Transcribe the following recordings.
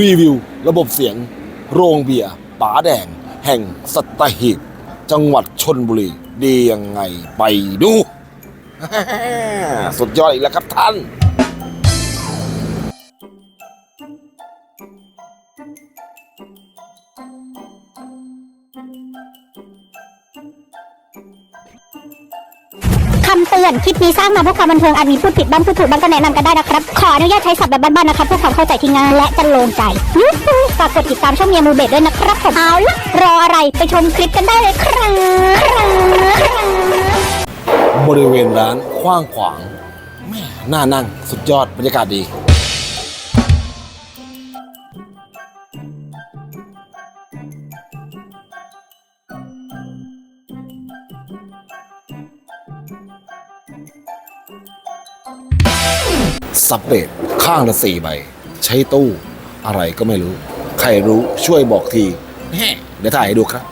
รีวิว ระบบเสียง โรงเบียร์ป๋าแดง แห่งสัตหีบจังหวัดชนบุรี ดียังไงไปดู สุดยอดอีกแล้วครับท่านำเตือน คลิปนี้สร้างมาเพื่อความบันเทิงอาจมีพูดผิดบ้างพูดถูกบ้างก็แนะนำกันได้นะครับ ขออนุญาตใช้ศัพท์แบบบ้านๆนะครับเพื่อความเข้าใจที่ง่ายและจะโลงใจยูฮูฝากกดติดตามช่องเมียมูเบดด้วยนะครับผมเอาละรออะไรไปชมคลิปกันได้เลยครับครับบริเวณร้านกว้างขวางแม่น่านั่งสุดยอดบรรยากาศดี สับเบดข้างละสี่ใบ ใช้ตู้ อะไรก็ไม่รู้ ใครรู้ช่วยบอกทีแฮ่เดี๋ยวถ่ายให้ดูครับ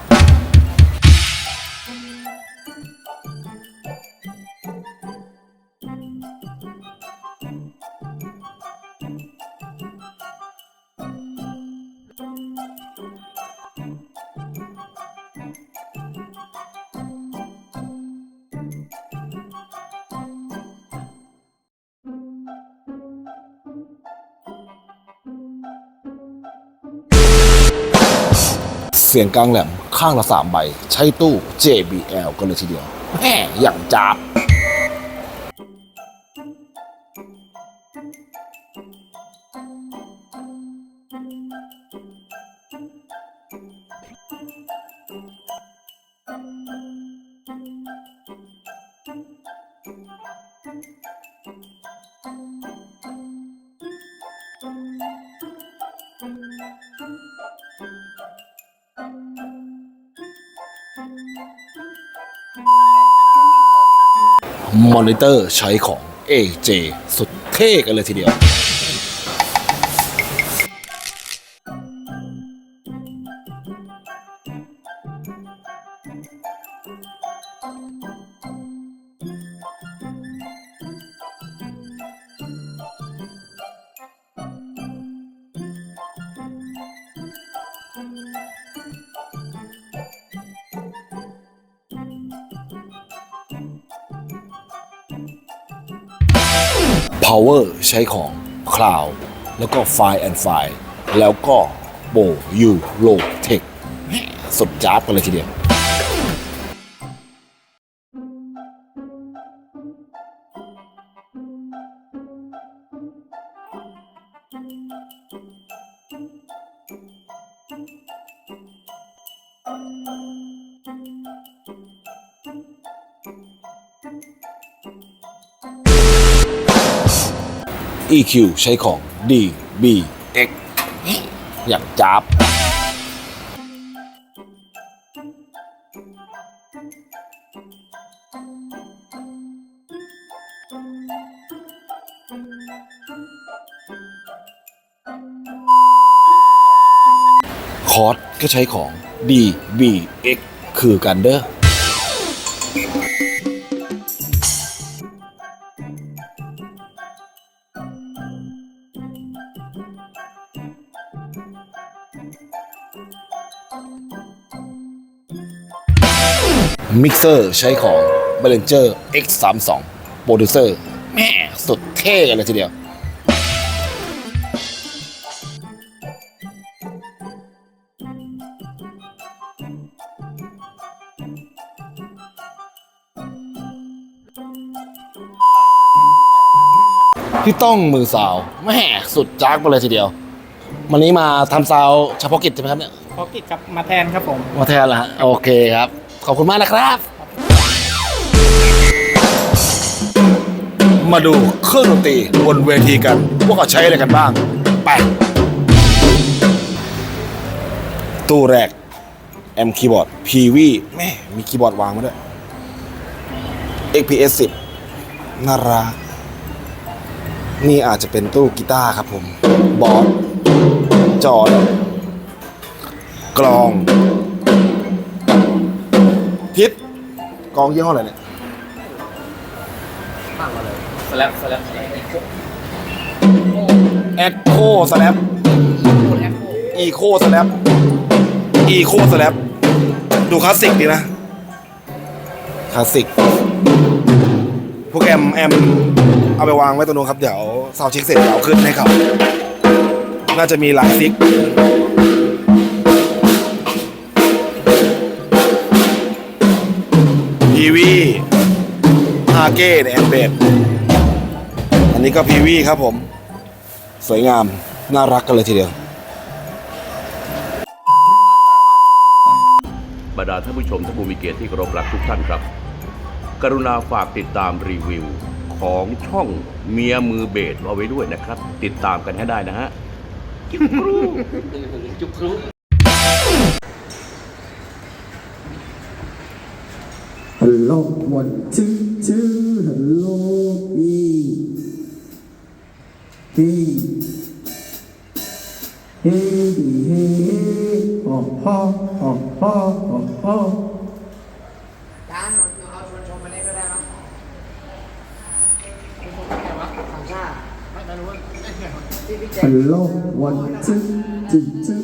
เสียงกลางแหลมข้างละสามใบ ใช้ตู้ JBL กันเลยทีเดียวแห่อย่างจับ มอนิเตอร์ใช้ของ AJ สุดเท่กันเลยทีเดียว Power ใช้ของ Cloud แล้วก็ File and File แล้วก็โบยูโลเทคสุดจ้าบกันเลยทีเดียว EQ ใช้ของ DBX อย่างจับคอร์สก็ใช้ของ DBX คือกันเด้อ มิกเซอร์ใช้ของ b a l a n c e r X32 โปรดิวเซอร์แม่สุดเท่กันเลยทีเดียวพี่ต้องมือสาวแม่สุดจ้ากไปเลยทีเดียว วันนี้มาทำซาวด์เฉพาะกิจใช่ไหมครับเนี่ย พอกิจครับมาแทนครับผม มาแทนละฮะโอเคครับ ขอบคุณมากนะครับ มาดูเครื่องดนตรีบนเวทีกัน ว่าเขาใช้อะไรกันบ้าง ไป ตู้แรก แอมคีย์บอร์ด PV แม่มีคีย์บอร์ดวางมาด้วย XPS 10น่ารักนี่อาจจะเป็นตู้กีตาร์ครับผม บอสจอดกลอง ทิศกองยี่ห้ออะไรเนี่ยสแลปสแลปแอดโคสแลปอีโคสแลปอีโคสแลปดูคลาสสิกดีนะคลาสสิกพวกแอมแอมเอาไปวางไว้ตรงนู้นครับ เดี๋ยวซาวด์เช็คเสร็จเดี๋ยวเอาขึ้นให้เขาน่าจะมีหลายซิกาเก้ในแอมเบดอันนี้ก็พีวีครับผม สวยงาม น่ารักกันเลยทีเดียว บรรดาท่านผู้ชมท่านผู้มีเกียรติที่เคารพรักทุกท่านครับ กรุณาฝากติดตามรีวิวของช่องเมียมือเบสเอาไว้ด้วยนะครับ ติดตามกันให้ได้นะฮะ Hello, one, two, two, hello, hey, hey, hey, hey, hey, oh, oh, oh, oh, oh, oh. ร้านหนูเอาชวนชมมาเล่นก็ได้มั้งชวนชมใครวะสามชาติไม่ไม่รู้ที่พี่แจ๊ค Hello, one, two, two, two,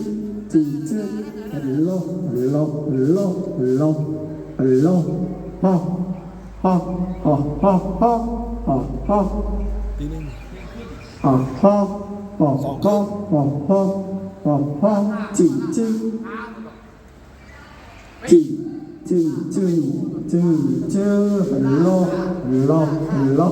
two, two, hello, hello, hello, hello, hello, ha, ha, ha, ha, ha, ha, ha. อ่าฮะอ่าฮะอ่าฮะอ่าฮะจีจีจีจีจีจีจีฮัลโหลฮัลโหลฮัลโหล